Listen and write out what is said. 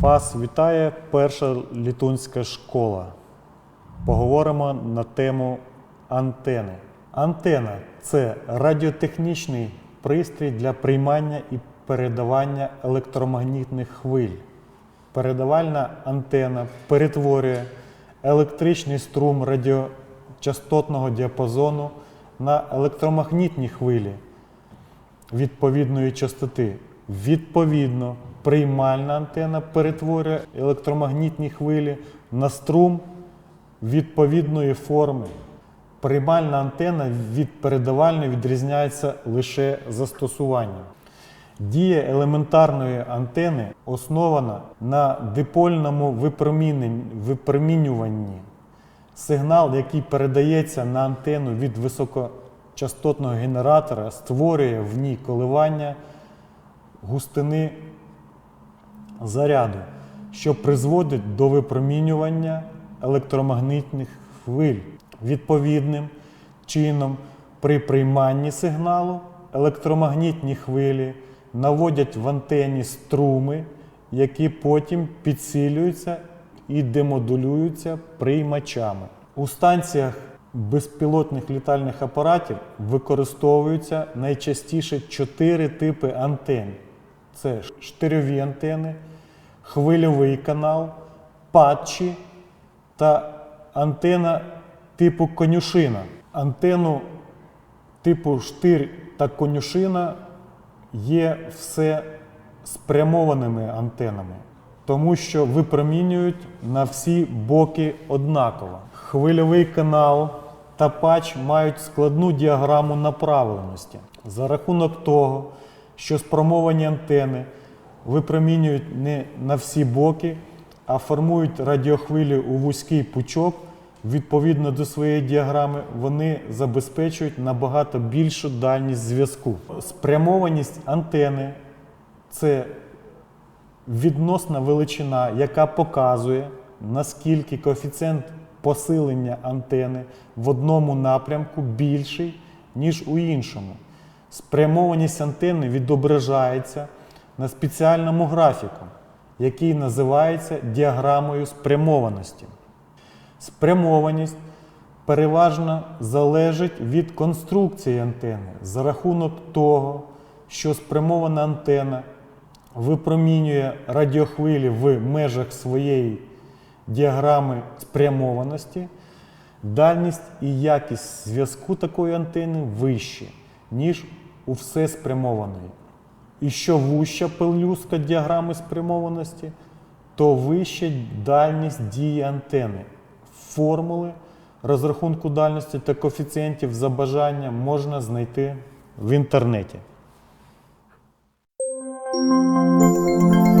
Вас вітає перша літунська школа. Поговоримо на тему антени. Антена це радіотехнічний пристрій для приймання і передавання електромагнітних хвиль. Передавальна антена перетворює електричний струм радіочастотного діапазону на електромагнітні хвилі відповідної частоти. Відповідно, приймальна антена перетворює електромагнітні хвилі на струм відповідної форми. Приймальна антена від передавальної відрізняється лише застосуванням. Дія елементарної антени основана на дипольному випромінюванні. Сигнал, який передається на антенну від високочастотного генератора, створює в ній коливання густини заряду, що призводить до випромінювання електромагнітних хвиль. Відповідним чином, при прийманні сигналу електромагнітні хвилі наводять в антені струми, які потім підсилюються і демодулюються приймачами. У станціях безпілотних літальних апаратів використовуються найчастіше чотири типи антенн: це штирьові антени, хвильовий канал, патчі та антена типу конюшина. Антенну типу штир та конюшина є все спрямованими антенами, тому що випромінюють на всі боки однаково. Хвильовий канал та патч мають складну діаграму направленості. За рахунок того, що спрямовані антени випромінюють не на всі боки, а формують радіохвилі у вузький пучок. Відповідно до своєї діаграми, вони забезпечують набагато більшу дальність зв'язку. Спрямованість антени це відносна величина, яка показує, наскільки коефіцієнт посилення антени в одному напрямку більший, ніж у іншому. Спрямованість антени відображається на спеціальному графіку, який називається діаграмою спрямованості. Спрямованість переважно залежить від конструкції антени за рахунок того, що спрямована антена випромінює радіохвилі в межах своєї діаграми спрямованості, дальність і якість зв'язку такої антени вищі, ніж у всеспрямованої. І що вуща пелюстка діаграми спрямованості, то вища дальність дії антени. Формули розрахунку дальності та коефіцієнтів за бажанням можна знайти в інтернеті. Música